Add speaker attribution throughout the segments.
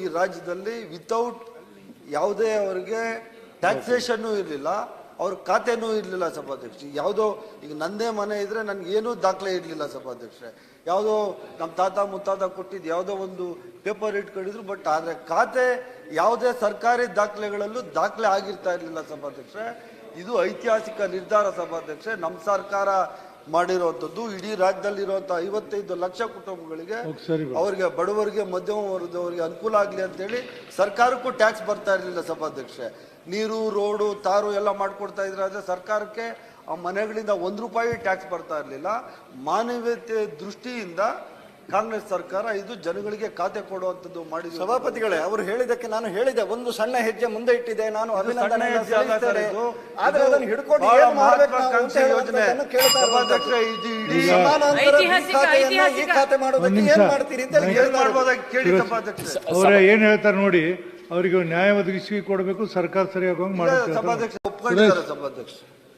Speaker 1: ಈ ರಾಜ್ಯದಲ್ಲಿ ವಿತೌಟ್ ಯಾವುದೇ ಅವರಿಗೆ ಟ್ಯಾಕ್ಸೇಷನ್ನು ಇರಲಿಲ್ಲ, ಅವ್ರ ಖಾತೆನೂ ಇರಲಿಲ್ಲ ಸಭಾಧ್ಯಕ್ಷ. ಯಾವುದೋ, ಈಗ ನಂದೇ ಮನೆ ಇದ್ರೆ ನನ್ಗೆ ಏನೂ ದಾಖಲೆ ಇರಲಿಲ್ಲ ಸಭಾಧ್ಯಕ್ಷರೇ ಯಾವುದೋ ನಮ್ಮ ತಾತ ಮುತ್ತಾತ ಕೊಟ್ಟಿದ್ದು ಯಾವುದೋ ಒಂದು ಪೇಪರ್ ಇಟ್ಕೊಂಡಿದ್ರು ಬಟ್ ಆದರೆ ಖಾತೆ ಯಾವುದೇ ಸರ್ಕಾರಿ ದಾಖಲೆಗಳಲ್ಲೂ ದಾಖಲೆ ಆಗಿರ್ತಾ ಇರಲಿಲ್ಲ ಸಭಾಧ್ಯಕ್ಷರೇ ಇದು ಐತಿಹಾಸಿಕ ನಿರ್ಧಾರ ಸಭಾಧ್ಯಕ್ಷೆ. ನಮ್ಮ ಸರ್ಕಾರ ಮಾಡಿರುವಂಥದ್ದು ಇಡೀ ರಾಜ್ಯದಲ್ಲಿರುವಂಥ ಐವತ್ತೈದು ಲಕ್ಷ ಕುಟುಂಬಗಳಿಗೆ. ಅವರಿಗೆ ಬಡವರಿಗೆ ಮಧ್ಯಮ ವರ್ಗದವರಿಗೆ ಅನುಕೂಲ ಆಗಲಿ ಅಂತೇಳಿ ಸರ್ಕಾರಕ್ಕೂ ಟ್ಯಾಕ್ಸ್ ಬರ್ತಾ ಇರಲಿಲ್ಲ ಸಭಾಧ್ಯಕ್ಷೆ ನೀರು ರೋಡು ತಾರು ಎಲ್ಲ ಮಾಡಿಕೊಡ್ತಾ ಇದ್ರೆ ಆದರೆ ಸರ್ಕಾರಕ್ಕೆ ಆ ಮನೆಗಳಿಂದ ಒಂದು ರೂಪಾಯಿ ಟ್ಯಾಕ್ಸ್ ಬರ್ತಾ ಇರಲಿಲ್ಲ ಮಾನವೀಯತೆ ದೃಷ್ಟಿಯಿಂದ ಕಾಂಗ್ರೆಸ್ ಸರ್ಕಾರ ಇದು ಜನಗಳಿಗೆ ಖಾತೆ ಕೊಡುವಂಥದ್ದು ಮಾಡಿ
Speaker 2: ಸಭಾಪತಿಗಳೇ ಅವರು ಹೇಳಿದಕ್ಕೆ ನಾನು ಹೇಳಿದೆ ಒಂದು ಸಣ್ಣ ಹೆಜ್ಜೆ ಮುಂದೆ ಇಟ್ಟಿದೆ ನಾನು ಅಭಿನಂದನೆ ಆದ್ರೆ ಅದನ್ನು ಹಿಡ್ಕೊಂಡು
Speaker 1: ಬಹಳ
Speaker 2: ಏನ್ ಮಾಡ್ಬೇಕು ಅಂತ
Speaker 1: ಯೋಜನೆ.
Speaker 2: ಹೇಳುವಂಥದ್ದನ್ನು ಕೇಳ್ತಾ
Speaker 1: ಸಭಾಧ್ಯಕ್ಷ
Speaker 2: ಇರುವಂಥದ್ದು.
Speaker 1: ಇದು ಇಡೀ
Speaker 2: ಈ ಖಾತೆ ಮಾಡೋದಕ್ಕೆ ಏನ್. ಮಾಡ್ತೀರಿ ಅಂತ ಹೇಳಿ
Speaker 1: ಏನ್
Speaker 3: ಹೇಳ್ತಾರೆ ನೋಡಿ ಅವರಿಗೆ ನ್ಯಾಯ ಒದಗಿಸಿ ಕೊಡಬೇಕು ಸರ್ಕಾರ ಸರಿಯಾಗಿ ಹೋಗಿ ಮಾಡುತ್ತೆ.
Speaker 1: ಸಭಾಧ್ಯಕ್ಷ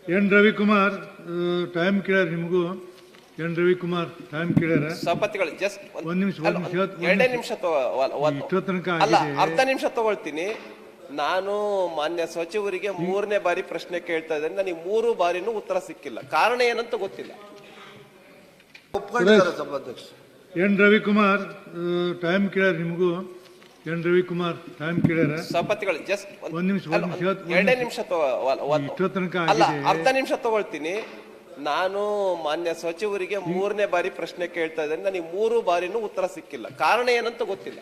Speaker 3: ಏನ್ ರವಿಕುಮಾರ್ ಟೈಮ್ ಕೇಳ ನಿಮಗೂ. ಎನ್ ರವಿಕುಮಾರ್ ಟೈಮ್ ಕೇಳ್ಯಾರ?
Speaker 4: ಸಂಪತ್ತಿಗಳು ಜಸ್ಟ್
Speaker 3: ಒಂದು ನಿಮಿಷ, ಒಂದು ನಿಮಿಷ,
Speaker 4: ಎರಡೇ
Speaker 3: ನಿಮಿಷ. ಇಷ್ಟೋ ತನಕ
Speaker 4: ಅಲ್ಲ. ಅರ್ಧ ನಿಮಿಷ ತಗೊಳ್ತೀನಿ. ನಾನು ಮಾನ್ಯ ಸಚಿವರಿಗೆ ಮೂರನೇ ಬಾರಿ ಪ್ರಶ್ನೆ ಕೇಳ್ತಾ ಇದ್ದೇನೆ. ನನಗೆ ಮೂರು ಬಾರಿನೂ ಉತ್ತರ ಸಿಕ್ಕಿಲ್ಲ. ಕಾರಣ ಏನಂತ ಗೊತ್ತಿಲ್ಲ.
Speaker 1: ಒಪ್ಕೊಂಡಿದ್ದಾರೆ ಸಭಾಧ್ಯಕ್ಷ?
Speaker 3: ಎನ್ ರವಿಕುಮಾರ್ ಟೈಮ್ ಕೇಳ್ಯಾರ ನಿಮಗೂ? ಎನ್ ರವಿಕುಮಾರ್ ಟೈಮ್ ಕೇಳ್ಯಾರ?
Speaker 4: ಸಂಪತ್ತಿಗಳು ಜಸ್ಟ್
Speaker 3: ಒಂದು ನಿಮಿಷ, ಒಂದ್ ನಿಮಿಷ, ಒಂದ್
Speaker 4: ಎರಡೇ
Speaker 3: ನಿಮಿಷ. ಇಷ್ಟೋ ತನಕ
Speaker 4: ಅಲ್ಲ. ಅರ್ಧ ನಿಮಿಷ ತಗೊಳ್ತೀನಿ. ನಾನು ಮಾನ್ಯ ಸಚಿವರಿಗೆ ಮೂರನೇ ಬಾರಿ ಪ್ರಶ್ನೆ ಕೇಳ್ತಾ ಇದ್ದೇನೆ. ನನಗೆ ಮೂರು ಬಾರಿನೂ ಉತ್ತರ ಸಿಕ್ಕಿಲ್ಲ. ಕಾರಣ ಏನಂತ ಗೊತ್ತಿಲ್ಲ.